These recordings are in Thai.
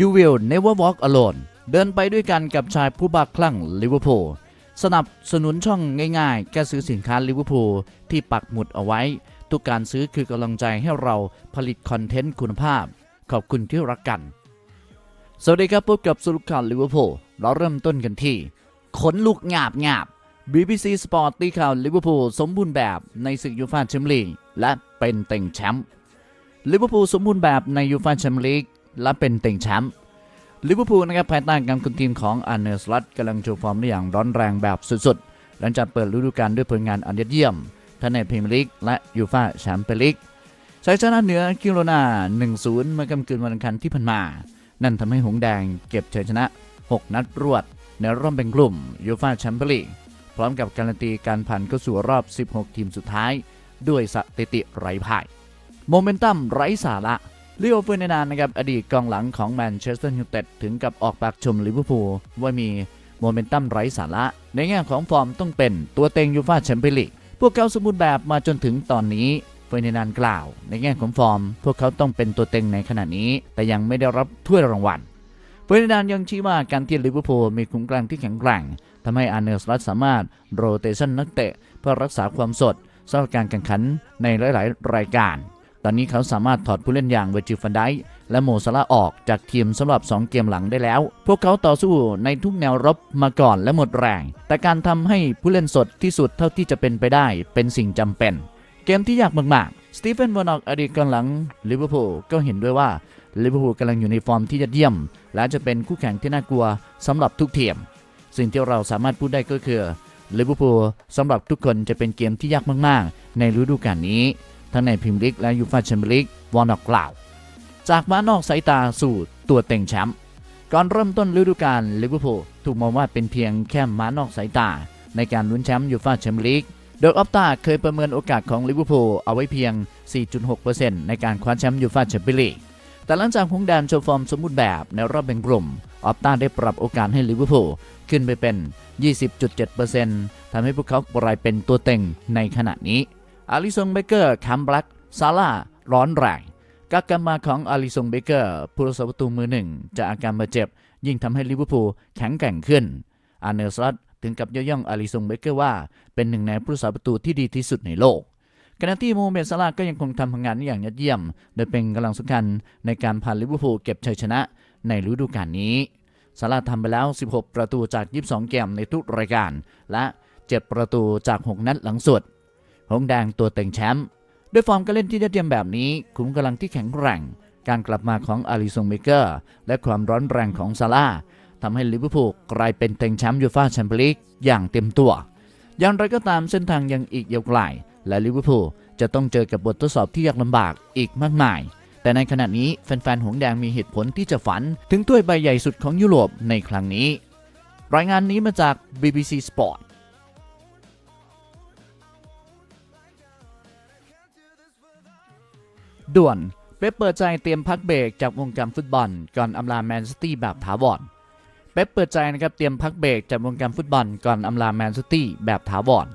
You will never walk alone เดินไปด้วยกันกับชายผู้บ้าคลั่งลิเวอร์พูลสนับสนุนช่องง่ายๆ แค่ซื้อสินค้าลิเวอร์พูลที่ปักหมุดเอาไว้ ทุกการซื้อคือกำลังใจให้เราผลิตคอนเทนต์คุณภาพ ขอบคุณที่รักกัน สวัสดีครับพบกับสรุปข่าวลิเวอร์พูลเราเริ่มต้นกันที่ขนลุกงาบงาบ BBC Sport ตีข่าวลิเวอร์พูลสมบูรณ์แบบในศึกยูฟ่าแชมเปี้ยนลีกและเป็นเต็งแชมป์ลิเวอร์พูลสมบูรณ์แบบในยูฟ่าแชมเปี้ยนลีก และเป็นเต็งแชมป์ลิเวอร์พูลนะครับภายใต้การคุมทีมของอาร์เนอร์สลัตกำลังโชว์ฟอร์มได้อย่างร้อนแรงแบบสุดๆ หลังจากเปิดฤดูกาลด้วยผลงานอันยอดเยี่ยม ทั้งในพรีเมียร์ลีกและยูฟ่าแชมเปี้ยนลีกชัยชนะเหนือกิโลนา 1-0 เมื่อกำคืนวันอังคารที่ผ่านมา นั่นทำให้หงแดงเก็บชัยชนะ 6 นัดรวด ในรอบแบ่งกลุ่มยูฟ่าแชมเปี้ยนลีกพร้อมกับการันตีการผ่านเข้าสู่รอบ 16 ทีมสุดท้าย ด้วยสถิติไร้พ่าย โมเมนตัมไร้สาระ ลิโอเฟอร์นันานนะครับอดีตกองหลังของแมนเชสเตอร์ยูไนเต็ดถึงกับออกปากชมลิเวอร์พูลว่ามีโมเมนตัมไร้สาระ ในแง่ของฟอร์มต้องเป็นตัวเต็งยูฟ่าแชมเปี้ยนลีกพวกเขาสมบูรณ์แบบมาจนถึงตอนนี้เฟอร์นันานกล่าว ในแง่ของฟอร์ม พวกเขาต้องเป็นตัวเต็งในขณะนี้ แต่ยังไม่ได้รับถ้วยรางวัลเฟอร์นันานยังชี้ว่าการที่ลิเวอร์พูลมีขุมกลางที่แข็งแกร่งทำให้อาร์เนลสลัตสามารถโรเตชันนักเตะเพื่อรักษาความสดสำหรับการแข่งขันในหลาย ๆ รายการ ตอนนี้เขาสามารถถอดผู้เล่นอย่างเวอร์จิฟันไดและโมซาลาออกจากทีมสำหรับ 2 เกมหลังได้แล้ว พวกเขาต่อสู้ในทุกแนวรบมาก่อนและหมดแรง แต่การทำให้ผู้เล่นสดที่สุดเท่าที่จะเป็นไปได้เป็นสิ่งจำเป็น เกมที่ยากมากๆ สตีเฟนวอนอกอดีตกองหลังลิเวอร์พูลก็เห็นด้วยว่าลิเวอร์พูลกำลังอยู่ในฟอร์มที่ยอดเยี่ยม และจะเป็นคู่แข่งที่น่ากลัวสำหรับทุกทีม สิ่งที่เราสามารถพูดได้ก็คือลิเวอร์พูลสำหรับทุกคนจะเป็นเกมที่ยากมาก ๆ ในฤดูกาลนี้ ทั้งในพรีเมียร์ลีกและยูฟ่าแชมเปี้ยนลีกวอนอกกล่าว จากม้านอกสายตาสู่ตัวเต็งแชมป์ก่อนเริ่มต้นฤดูกาลลิเวอร์พูลถูกมองว่าเป็นเพียงแค่ม้านอกสายตา ในการลุ้นแชมป์ยูฟ่าแชมเปี้ยนลีกโดยออฟตาเคยประเมินโอกาสของลิเวอร์พูลเอาไว้เพียง 4.6%ในการคว้าแชมป์ยูฟ่าแชมเปี้ยนลีกแต่หลังจากหงแดนโชว์ฟอร์มสมบูรณ์แบบในรอบแบ่งกลุ่ม ออฟตาได้ปรับโอกาสให้ลิเวอร์พูลขึ้นไปเป็น 20.7%ทำให้พวกเขากลายเป็นตัวเต็งในขณะนี้ อาริซงเบเกอร์คัมแบล็กซาร่าร้อนแรงการกลับมาของอาริซงเบเกอร์ผู้รักษาประตูมือหนึ่งจากอาการบาดเจ็บ ยิ่งทำให้ลิเวอร์พูลแข็งแกร่งขึ้น อาร์เนลสลัตถึงกับย่อย่องอาริซงเบเกอร์ว่าเป็นหนึ่งในผู้รักษาประตูที่ดีที่สุดในโลกขณะที่โมเมดซาลาก็ยังคงทำผลงานอย่างยอดเยี่ยม โดยเป็นกำลังสำคัญในการพาลิเวอร์พูลเก็บชัยชนะในฤดูกาลนี้ซาลาทำไปแล้ว 16 ประตูจาก 22 เกมในทุกรายการ และ 7 ประตูจาก 6 นัดหลังสุด หงแดงตัวเต็งแชมป์ด้วยฟอร์มการเล่นที่ยอดเยี่ยมแบบนี้ ขุมกำลังที่แข็งแกร่ง การกลับมาของอาริซงเบเกอร์ และความร้อนแรงของซาลาทำให้ลิเวอร์พูลกลายเป็นเต็งแชมป์ยูฟ่าแชมเปี้ยนลีกอย่างเต็มตัว อย่างไรก็ตามเส้นทางยังอีกยาวไกล และลิเวอร์พูลจะต้องเจอกับบททดสอบที่ยากลำบากอีกมากมาย แต่ในขณะนี้แฟนๆหงแดงมีเหตุผลที่จะฝัน ถึงถ้วยใบใหญ่สุดของยุโรปในครั้งนี้ รายงานนี้มาจาก BBC Sport ด่วนเป๊ปเปิดใจเตรียมพักเบรกจากวงการฟุตบอล ก่อนอำลาแมนซิตี้แบบถาวรเป๊ปเปิดใจนะครับเตรียมพักเบรกจากวงการฟุตบอล ก่อนอำลาแมนซิตี้แบบถาวร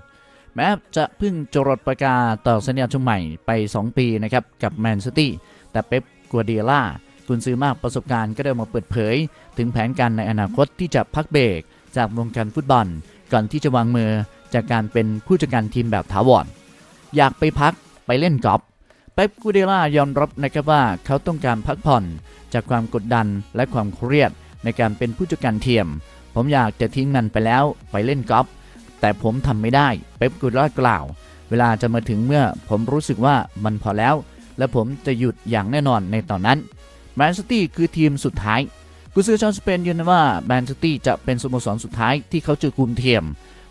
แม้จะเพิ่งจรดประกาต่อสัญญาช่วงใหม่ไป 2 ปีนะครับกับแมนซิตี้แต่เป๊ปกัวเดียล่ากุนซือมากประสบการณ์ก็ได้มาเปิดเผย ถึงแผนการในอนาคตที่จะพักเบรกจากวงการฟุตบอล ก่อนที่จะวางมือจากการเป็นผู้จัดการทีมแบบถาวรอยากไปพักไปเล่นกอล์ฟ ป๊ปกูเดล่ายอมรับนะครับว่าเขาต้องการพักผ่อนจากความกดดันและความเครียดในการเป็นผู้จัดการทีมผมอยากจะทิ้งมันไปแล้วไปเล่นกอล์ฟแต่ผมทำไม่ได้เป๊ปกูเดล่ากล่าว เวลาจะมาถึงเมื่อผมรู้สึกว่ามันพอแล้ว และผมจะหยุดอย่างแน่นอนในตอนนั้นแมนซิตี้คือทีมสุดท้ายกุซือชาวสเปนยืนยันว่าแมนซิตี้จะเป็นสโมสรสุดท้ายที่เขาจะคุมทีม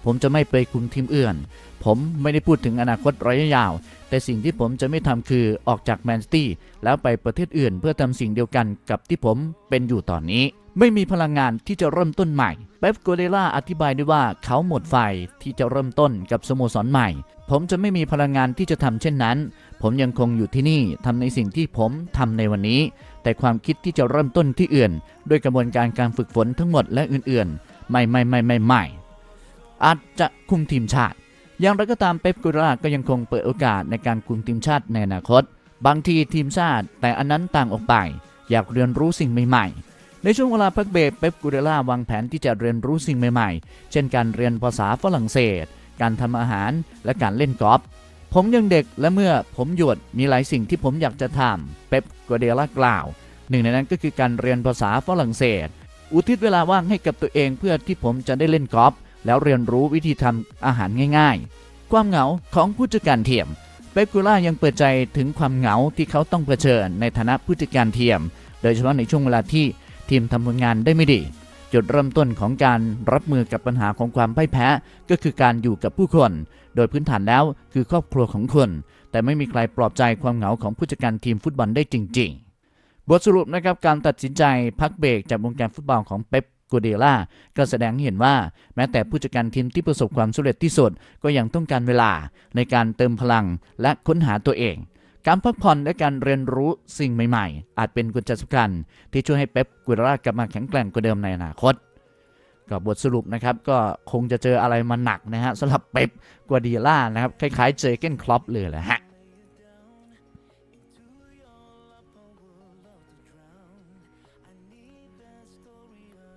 ผมจะไม่ไปคุมทีมอื่น ผมไม่ได้พูดถึงอนาคตระยะยาว แต่สิ่งที่ผมจะไม่ทำคือออกจากแมนซิตี้แล้วไปประเทศอื่น เพื่อทำสิ่งเดียวกันกับที่ผมเป็นอยู่ตอนนี้ ไม่มีพลังงานที่จะเริ่มต้นใหม่เป๊ปโกเดล่าอธิบายด้วยว่าเขาหมดไฟที่จะเริ่มต้นกับสโมสรใหม่ ผมจะไม่มีพลังงานที่จะทำเช่นนั้น ผมยังคงอยู่ที่นี่ทำในสิ่งที่ผมทำในวันนี้ แต่ความคิดที่จะเริ่มต้นที่อื่น ด้วยกระบวนการการฝึกฝนทั้งหมดและอื่นๆ ไม่ไม่ไม่ไม่ไม่ อาจจะคุมทีมชาติ อย่างไรก็ตามเป๊ปกูราก็ยังคงเปิดโอกาสในการคุมทีมชาติในอนาคต บางทีทีมชาติ แต่อันนั้นต่างออกไป อยากเรียนรู้สิ่งใหม่ ๆ ในช่วงเวลาพักเบรกเป๊ปกูเดล่าวางแผนที่จะเรียนรู้สิ่งใหม่ ๆ เช่นการเรียนภาษาฝรั่งเศส การทำอาหารและการเล่นกอล์ฟผมยังเด็กและเมื่อผมหยุดมีหลายสิ่งที่ผมอยากจะทำเป๊ปกัวเดล่ากล่าว หนึ่งในนั้นก็คือการเรียนภาษาฝรั่งเศส อุทิศเวลาว่างให้กับตัวเองเพื่อที่ผมจะได้เล่นกอล์ฟ แล้วเรียนรู้วิธีทำอาหารง่ายๆ ความเหงาของผู้จัดการเทียมเป๊ปกูล่ายังเปิดใจถึงความเหงาที่เขาต้องเผชิญในฐานะผู้จัดการเทียม โดยเฉพาะในช่วงเวลาที่ทีมทำผลงานได้ไม่ดี จุดเริ่มต้นของการรับมือกับปัญหาของความพ่ายแพ้ ก็คือการอยู่กับผู้คน โดยพื้นฐานแล้วคือครอบครัวของคนแต่ไม่มีใครปลอบใจความเหงาของผู้จัดการทีมฟุตบอลได้จริง ๆ บทสรุปนะครับการตัดสินใจพักเบรกจากวงการฟุตบอลของเป๊ป กูเดล่าก็แสดงให้เห็นว่า แม้แต่ผู้จัดการทีมที่ประสบความสำเร็จที่สุด ก็ยังต้องการเวลาในการเติมพลังและค้นหาตัวเอง การพักผ่อนและการเรียนรู้สิ่งใหม่ๆ อาจเป็นกุญแจสำคัญ ที่ช่วยให้เป๊ปกูเดล่ากลับมาแข็งแกร่งกว่าเดิมในอนาคตก็บทสรุปนะครับก็คงจะเจออะไรมาหนักนะฮะสำหรับเป๊ปกัวเดีล่านะครับคล้ายๆเจเกนคลอปเลยแหละฮะ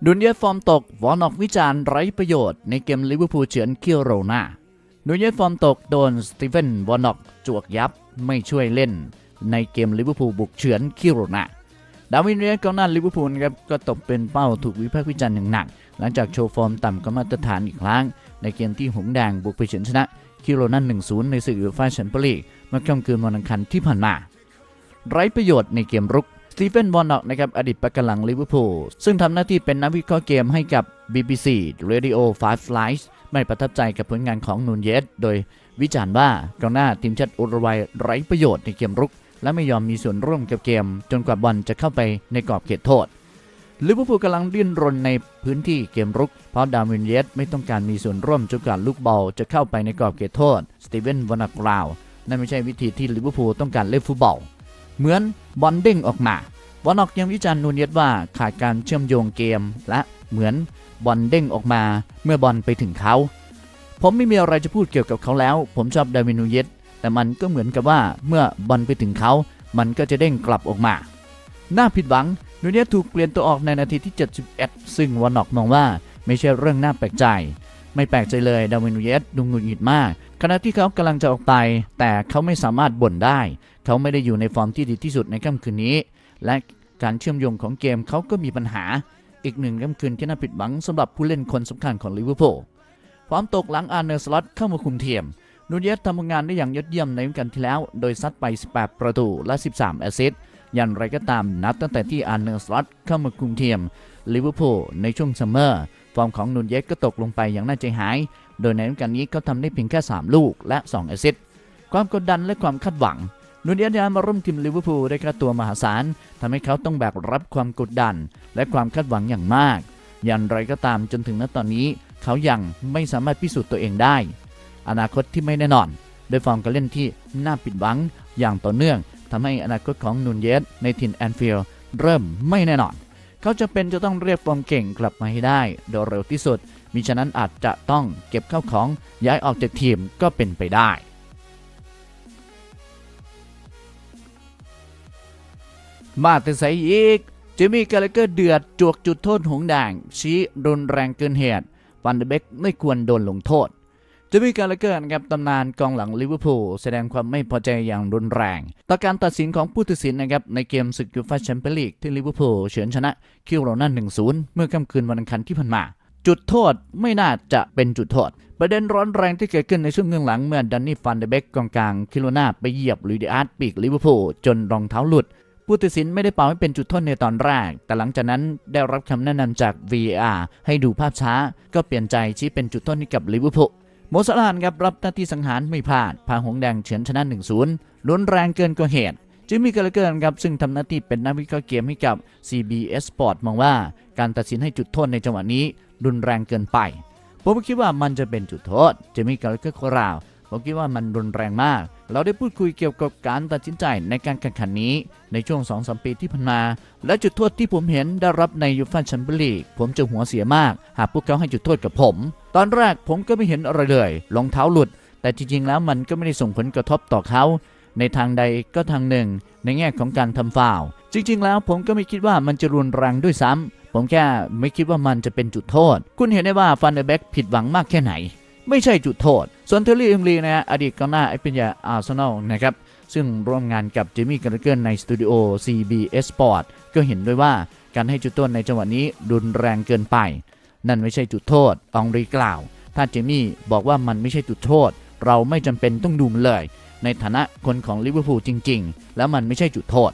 ดุนเยสฟอร์มตกวอนออกวิจารณ์ไร้ประโยชน์ในเกมลิเวอร์พูลเฉือนเคิโรนาดุนเยสฟอร์มตกโดนสตีเฟนวอนอกจวกยับไม่ช่วยเล่น ในเกมลิเวอร์พูลบุกเฉือนเคิโรนาดาวินเรียสกองหน้าลิเวอร์พูลครับก็ตกเป็นเป้าถูกวิพากษ์วิจารณ์อย่างหนัก หลังจากโชว์ฟอร์มต่ำกว่ามาตรฐานอีกครั้ง ในเกมที่หงแดงบุกไปเฉือนชนะคิโรนา1-0 ในศึกยูฟ่าแชมเปี้ยนลีกเมื่อค่ำคืนวันอังคารที่ผ่านมา ไร้ประโยชน์ในเกมรุก สตีเฟนวอร์น็อกนะครับอดีตปะกำลังลิเวอร์พูลซึ่งทำหน้าที่เป็นนักวิเคราะห์เกมให้กับ BBC Radio 5 Slice ไม่ประทับใจกับผลงานของนูนเยส โดยวิจารณ์ว่ากองหน้าทีมชาติอุรุกวัยไร้ประโยชน์ในเกมรุก และไม่ยอมมีส่วนร่วมกับเกม จนกว่าบอลจะเข้าไปในกรอบเขตโทษลิเวอร์พูลกำลังดิ้นรนในพื้นที่เกมรุก เพราะดาวินเยสไม่ต้องการมีส่วนร่วมจนกว่าลูกบอลจะเข้าไปในกรอบเขตโทษสตีเวนวอร์น็อกกล่าวนั่นไม่ใช่วิธีที่ลิเวอร์พูลต้องการเล่นฟุตบอล เหมือนบอลเด้งออกมาวอนออกยังวิจารณ์นูนเยสว่าขาดการเชื่อมโยงเกม และเหมือนบอลเด้งออกมาเมื่อบอลไปถึงเขา ผมไม่มีอะไรจะพูดเกี่ยวกับเขาแล้ว ผมชอบดาวินูเยสแต่มันก็เหมือนกับว่าเมื่อบอลไปถึงเขา มันก็จะเด้งกลับออกมาน่าผิดหวังนูเยสถูกเปลี่ยนตัวออกในนาทีที่ 71 ซึ่งวอนออกมองว่าไม่ใช่เรื่องน่าแปลกใจ ไม่แปลกใจเลยดาวินูเยสดูหงุดหงิดมากขณะที่เขากำลังจะออกไป แต่เขาไม่สามารถบ่นได้ เขาไม่ได้อยู่ในฟอร์มที่ดีที่สุดในค่ำคืนนี้ และการเชื่อมโยงของเกมเขาก็มีปัญหา อีกหนึ่งค่ำคืนที่น่าผิดหวังสำหรับผู้เล่นคนสำคัญของลิเวอร์พูลความตกหลังอาร์เนอร์สล็อตเข้ามาคุมเทียมนูเยสทำงานได้อย่างยอดเยี่ยมในฤดูกาลที่แล้ว โดยซัดไป 18 ประตูและ 13 แอสซิสต์อย่างไรก็ตามนับตั้งแต่ที่อาร์เนอร์สล็อตเข้ามาคุมเทียมลิเวอร์พูลในช่วงซัมเมอร์ ฟอร์มของนูนเยสก็ตกลงไปอย่างน่าใจหาย โดยในฤดูกาลนี้เขาทำได้เพียงแค่ 3 ลูกและ 2 แอสซิสต์ความกดดันและความคาดหวัง นูนเยสย้ายมาร่วมทีมลิเวอร์พูลได้ค่าตัวมหาศาลทำให้เขาต้องแบกรับความกดดัน และความคาดหวังอย่างมาก อย่างไรก็ตามจนถึงณตอนนี้ เขายังไม่สามารถพิสูจน์ตัวเองได้ อนาคตที่ไม่แน่นอนโดยฟอร์มการเล่นที่น่าผิดหวังอย่างต่อเนื่องทำให้อนาคตของนูนเยสในทีมแอนฟิลด์เริ่มไม่แน่นอน เขาจะเป็นจะต้องเรียกฟอร์มเก่งกลับมาให้ได้โดยเร็วที่สุดมิฉะนั้นอาจจะต้องเก็บเข้าของย้ายออกจากทีมก็เป็นไปได้ มาแต่ใสอีกเจมี่กาลเกอร์เดือดจวกจุดโทษหงแดงชี้รุนแรงเกินเหตุฟันเดเบกไม่ควรโดนลงโทษเจมี่กาลเกอร์นะครับตำนานกองหลังลิเวอร์พูลแสดงความไม่พอใจอย่างรุนแรง ต่อการตัดสินของผู้ตัดสินนะครับในเกมศึกยูฟ่าแชมเปี้ยนลีกที่ลิเวอร์พูลเฉือนชนะคิวโรนัน1-0เมื่อค่ำคืนวันอังคารที่ผ่านมาจุดโทษไม่น่าจะเป็นจุดโทษ ประเด็นร้อนแรงที่เกิดขึ้นในช่วงครึ่งหลังเมื่อดันนี่ฟันเดเบกกองกลางคิโรนาไปเหยียบลุยเดอาร์ตปีกลิเวอร์พูลจนรองเท้าหลุด ผู้ตัดสินไม่ได้เป่าให้เป็นจุดโทษในตอนแรก แต่หลังจากนั้นได้รับคำแนะนำจาก VAR ให้ดูภาพช้า ก็เปลี่ยนใจชี้เป็นจุดโทษให้กับลิเวอร์พูลโมซาลานครับรับหน้าที่สังหารไม่พลาด พาหงแดงเฉือนชนะ1-0รุนแรงเกินกว่าเหตุจิมมี่กาลเกอร์ครับซึ่งทำหน้าที่เป็นนักวิเคราะห์เกมให้กับ CBS Sport มองว่าการตัดสินให้จุดโทษในจังหวะนี้ รุนแรงเกินไป ผมคิดว่ามันจะเป็นจุดโทษจิมมี่กาลเกอร์กล่าวผมคิดว่ามันรุนแรงมาก เราได้พูดคุยเกี่ยวกับการตัดสินใจในการแข่งขันนี้ในช่วง2-3ปีที่ผ่านมา และจุดโทษที่ผมเห็นได้รับในยูฟ่าแชมเปี้ยนลีกผมจะหัวเสียมาก หากพวกเขาให้จุดโทษกับผม ตอนแรกผมก็ไม่เห็นอะไรเลยรองเท้าหลุด แต่จริงๆแล้วมันก็ไม่ได้ส่งผลกระทบต่อเขา ในทางใดก็ทางหนึ่ง ในแง่ของการทำฟาวจริง ๆ แล้วผมก็ไม่คิดว่ามันจะรุนแรงด้วยซ้ำผมแค่ไม่คิดว่ามันจะเป็นจุดโทษ คุณเห็นได้ว่าฟันเดอร์แบ็กผิดหวังมากแค่ไหน ไม่ใช่จุดโทษ ส่วนเทอร์รี่อิงลีนะฮะอดีตกองหน้าไอเป็นยาอาร์เซนอลนะครับ ซึ่งร่วมงานกับเจมี่การ์เกิลในสตูดิโอ CBS Sport ก็เห็นด้วยว่าการให้จุดโทษในจังหวะนี้รุนแรงเกินไป นั่นไม่ใช่จุดโทษองรีกล่าว ถ้าเจมี่บอกว่ามันไม่ใช่จุดโทษ เราไม่จำเป็นต้องดูมันเลย ในฐานะคนของลิเวอร์พูลจริง ๆ แล้วมันไม่ใช่จุดโทษ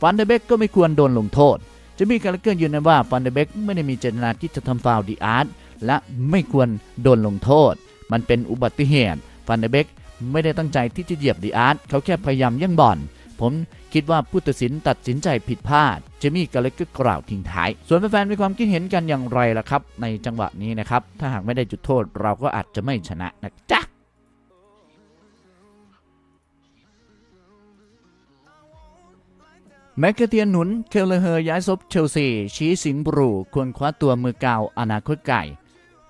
ฟันเดเบกก็ไม่ควรโดนลงโทษเจมี่การ์เกิลยืนยันว่าฟันเดเบกไม่ได้มีเจตนาที่จะทำฟาวดีอาร์ต และไม่ควรโดนลงโทษ มันเป็นอุบัติเหตุฟันเดเบกไม่ได้ตั้งใจที่จะเหยียบดีอาร์ตเขาแค่พยายามแย่งบอลผมคิดว่าผู้ตัดสินตัดสินใจผิดพลาด เจมี่กาเลกก็กล่าวทิ้งท้าย ส่วนแฟนๆมีความคิดเห็นกันอย่างไรล่ะครับ ในจังหวะนี้นะครับ ถ้าหากไม่ได้จุดโทษเราก็อาจจะไม่ชนะนะจ๊ะแมกกาเทียนหนุน เคลเลเฮอร์ย้ายซบเชลซี ชี้สิงบรูควรคว้าตัวมือเก่าอนาคตไก่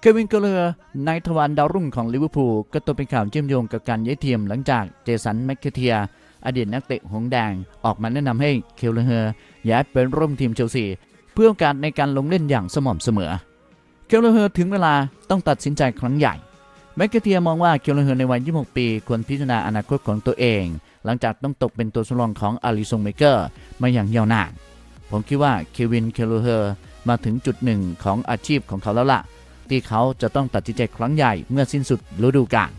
เควินเกลเลอร์นายทวารดาวรุ่งของลิเวอร์พูลก็ตัวเป็นข่าวเชื่อมโยงกับการย้ายทีมหลังจากเจสันแมกกเทีย อดีตนักเตะหงสแดงออกมาแนะนำให้เคลเลอร์ย้ายเป็นร่วมทีมเชลซี เพื่อโอกาสในการลงเล่นอย่างสม่ำเสมอ เคลเลอร์ถึงเวลาต้องตัดสินใจครั้งใหญ่แมกกาเทียมองว่าเคลเลอร์ในวัย 26 ปีควรพิจารณาอนาคตของตัวเอง หลังจากต้องตกเป็นตัวสำรองของอาริซงเมเกอร์มาอย่างยาวนานผมคิดว่าเควินเคลเลอร์มาถึงจุดหนึ่งของอาชีพของเขาแล้วล่ะ ที่เขาจะต้องตัดสินใจครั้งใหญ่เมื่อสิ้นสุดฤดูกาล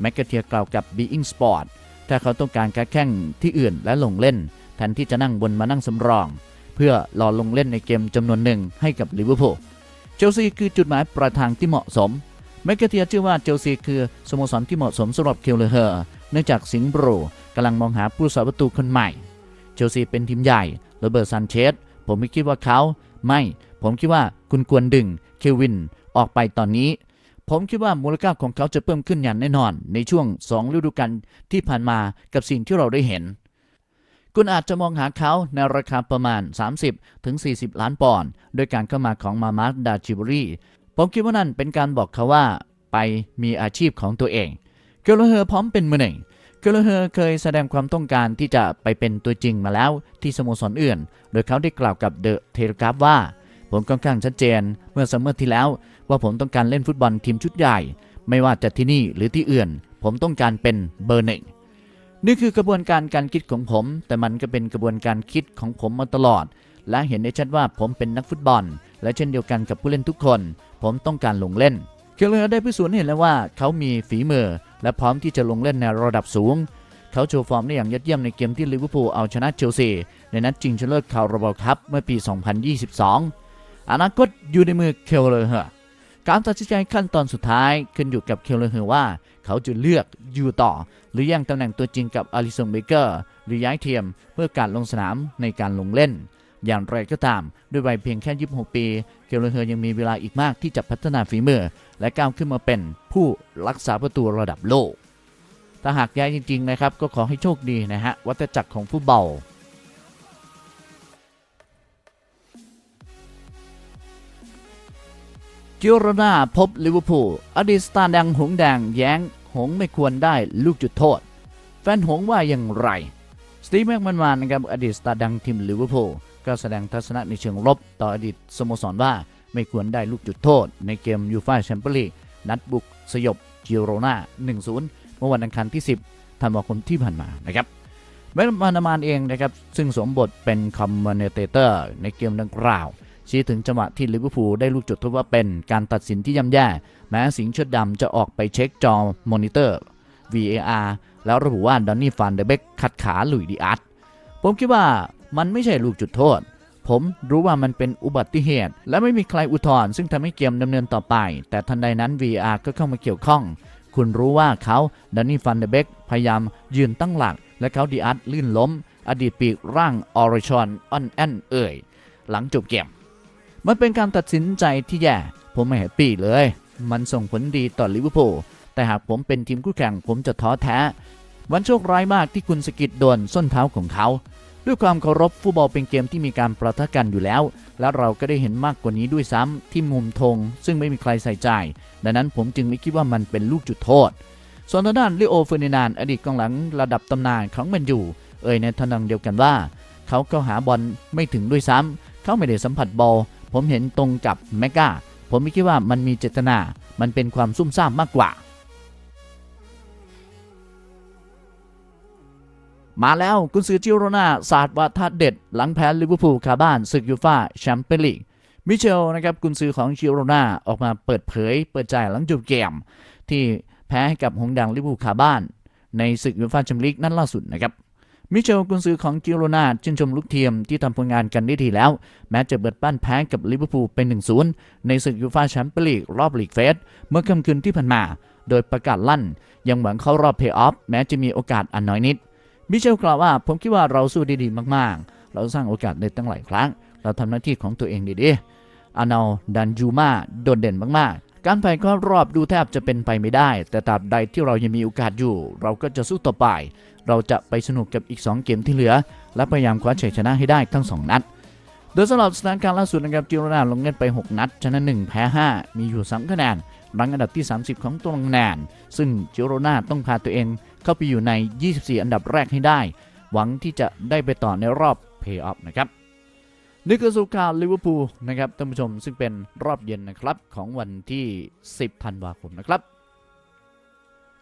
แมกกเทียกล่าวกับ Being Sport ถ้าเขาต้องการการแข่งที่อื่นและลงเล่นแทนที่จะนั่งบนมานั่งสำรอง เพื่อรอลงเล่นในเกมจำนวนหนึ่งให้กับลิเวอร์พูลเชลซีคือจุดหมายปลายทางที่เหมาะสมแมกกเทียเชื่อว่าเชลซีคือสโมสรที่เหมาะสมสำหรับเคลเลอร์เนื่องจากสิงห์บรูกำลังมองหาผู้สาประตูคนใหม่ เชลซีเป็นทีมใหญ่โรเบิร์ตซันเชสผมไม่คิดว่าเขา ไม่ ผมคิดว่าคุณควรดึงเควิน ออกไปตอนนี้ ผมคิดว่ามูลค่าของเขาจะเพิ่มขึ้นอย่างแน่นอน ในช่วง 2 ฤดูกาลที่ผ่านมากับสิ่งที่เราได้เห็น คุณอาจจะมองหาเขาในราคาประมาณ 30-40ถึงล้านปอนด์โดยการเข้ามาของมามาร์ดาจิบรีผมคิดว่านั่นเป็นการบอกเขาว่าไปมีอาชีพของตัวเองเกลเฮอร์พร้อมเป็นมือหนึ่งเกลเฮอร์เคยแสดงความต้องการที่จะไปเป็นตัวจริงมาแล้วที่สโมสรอื่น โดยเขาได้กล่าวกับเดอะเทเลกราฟว่า ผมค่อนข้างชัดเจน เมื่อซัมเมอร์ที่แล้ว ว่าผมต้องการเล่นฟุตบอลทีมชุดใหญ่ ไม่ว่าจะที่นี่หรือที่อื่น ผมต้องการเป็นเบอร์หนึ่งนี่คือกระบวนการการคิดของผม แต่มันก็เป็นกระบวนการคิดของผมมาตลอด และเห็นได้ชัดว่าผมเป็นนักฟุตบอล และเช่นเดียวกันกับผู้เล่นทุกคน ผมต้องการลงเล่น เคลเลอร์ได้พิสูจน์เห็นแล้วว่า เขามีฝีมือ และพร้อมที่จะลงเล่นในระดับสูง เขาโชว์ฟอร์มได้อย่างยอดเยี่ยมในเกมที่ลิเวอร์พูลเอาชนะเชลซีในนัดชิงชนะเลิศคาราบาวคัพเมื่อปี 2022 อนาคตอยู่ในมือเคลเลอร์ การตัดสินใจขั้นตอนสุดท้ายขึ้นอยู่กับเคลเลอร์ว่า เขาจะเลือกอยู่ต่อ หรือแย่งตำแหน่งตัวจริงกับอาริสันเบเกอร์หรือย้ายเทียมเพื่อการลงสนามในการลงเล่น อย่างไรก็ตาม ด้วยวัยเพียงแค่ 26 ปี เคลเลอร์ยังมีเวลาอีกมากที่จะพัฒนาฝีมือ และก้าวขึ้นมาเป็นผู้รักษาประตูระดับโลกถ้าหากย้ายจริงๆนะครับก็ขอให้โชคดีนะฮะวัฏจักรของฟุตบอล กิโรนาพบลิเวอร์พูลอดีตสตาร์ดังหงส์แดงแย้ง หงส์ไม่ควรได้ลูกจุดโทษ แฟนหงส์ว่าอย่างไร สตีฟแม็กมันมานนะครับอดีตสตาร์ดังทีมลิเวอร์พูลก็แสดงทัศนะในเชิงลบ ต่ออดีตสโมสรว่าไม่ควรได้ลูกจุดโทษ ในเกมยูฟ่าแชมเปี้ยนลีกนัดบุกสยบกิโรนา1-0 เมื่อวันอังคารที่ 10ธันวาคมที่ผ่านมานะครับแม็กมันมานเองนะครับซึ่งสวมบทเป็นคอมเมนเตเตอร์ในเกมดังกล่าว ชี้ถึงจังหวะที่ลิเวอร์พูลได้ลูกจุดโทษว่าเป็นการตัดสินที่ย่ำแย่ แม้สิงห์ชิดดำจะออกไปเช็คจอมอนิเตอร์ VAR แล้วระบุว่าดอนนี่ฟันเดเบกขัดขาหลุยดีอาร์ตผมคิดว่ามันไม่ใช่ลูกจุดโทษ ผมรู้ว่ามันเป็นอุบัติเหตุ และไม่มีใครอุทธรณ์ซึ่งทำให้เกมดำเนินต่อไป แต่ทันใดนั้น VAR ก็เข้ามาเกี่ยวข้อง คุณรู้ว่าเขาดอนนี่ฟันเดเบกพยายามยืนตั้งหลัก และเขาดีอาร์ตลื่นล้ม อดีตปีกร่างออริชอนออนแอนเอ่ยหลังจบเกม มันเป็นการตัดสินใจที่แย่ ผมไม่แฮปปี้เลย มันส่งผลดีต่อลิเวอร์พูล แต่หากผมเป็นทีมคู่แข่งผมจะท้อแท้ วันโชคร้ายมากที่คุณสกิดโดนส้นเท้าของเขา ด้วยความเคารพฟุตบอลเป็นเกมที่มีการประทะกันอยู่แล้ว และเราก็ได้เห็นมากกว่านี้ด้วยซ้ำที่มุมธงซึ่งไม่มีใครใส่ใจ ดังนั้นผมจึงไม่คิดว่ามันเป็นลูกจุดโทษ ส่วนทางด้านลิโอเฟอร์ดินานอดีตกองหลังระดับตำนานของแมนยูเอ่ยในทางเดียวกันว่า เขาเข้าหาบอลไม่ถึงด้วยซ้ำเขาไม่ได้สัมผัสบอล ผมเห็นตรงกับแมกกาผมไม่คิดว่ามันมีเจตนา มันเป็นความซุ่มซ่ามมากกว่า มาแล้วกุนซือจิโรนาศาสตร์วาทเด็ด หลังแพ้ลิเวอร์พูลคาบ้านศึกยูฟ่าแชมเปี้ยนลีกมิเชลนะครับกุนซือของจิโรนาออกมาเปิดเผย เปิดใจหลังจบเกม ที่แพ้ให้กับหงดังลิเวอร์พูลคาบ้าน ในศึกยูฟ่าแชมเปี้ยนลีกนัดล่าสุดนะครับ มิเชลกุนซือของจิโรนาชื่นชมลูกทีมที่ทำผลงานกันได้ดีแล้ว แม้จะเบิดบ้านแพ้กับลิเวอร์พูลเป็น 1-0 ในศึกยูฟ่าแชมเปี้ยนลีกรอบลีกเฟส เมื่อค่ำคืนที่ผ่านมา โดยประกาศลั่น ยังหวังเข้ารอบเพย์ออฟแม้จะมีโอกาสอันน้อยนิด มิเชลกล่าวว่าผมคิดว่าเราสู้ได้ดีมากๆ เราสร้างโอกาสได้ตั้งหลายครั้ง เราทำหน้าที่ของตัวเองดีๆอานาดันจูมาโดดเด่นมากๆ การผ่านเข้ารอบดูแทบจะเป็นไปไม่ได้ แต่ตราบใดที่เรายังมีโอกาสอยู่ เราก็จะสู้ต่อไป เราจะไปสนุกกับอีก 2 เกมที่เหลือ และพยายามคว้าชัยชนะให้ได้ทั้ง 2 นัด โดยสำหรับสถานการณ์ล่าสุดนะครับจิโรนาลงเล่นไป 6 นัด ชนะ 1 แพ้ 5 มีอยู่ 3 คะแนนรังอันดับที่ 30 ของตารางคะแนนซึ่งจิโรนาต้องพาตัวเองเข้าไปอยู่ใน 24 อันดับแรกให้ได้ หวังที่จะได้ไปต่อในรอบเพย์ออฟนะครับนี่คือสุข่าวลิเวอร์พูลนะครับท่านผู้ชมซึ่งเป็นรอบเย็นนะครับของวันที่ 10 ธันวาคมนะครับ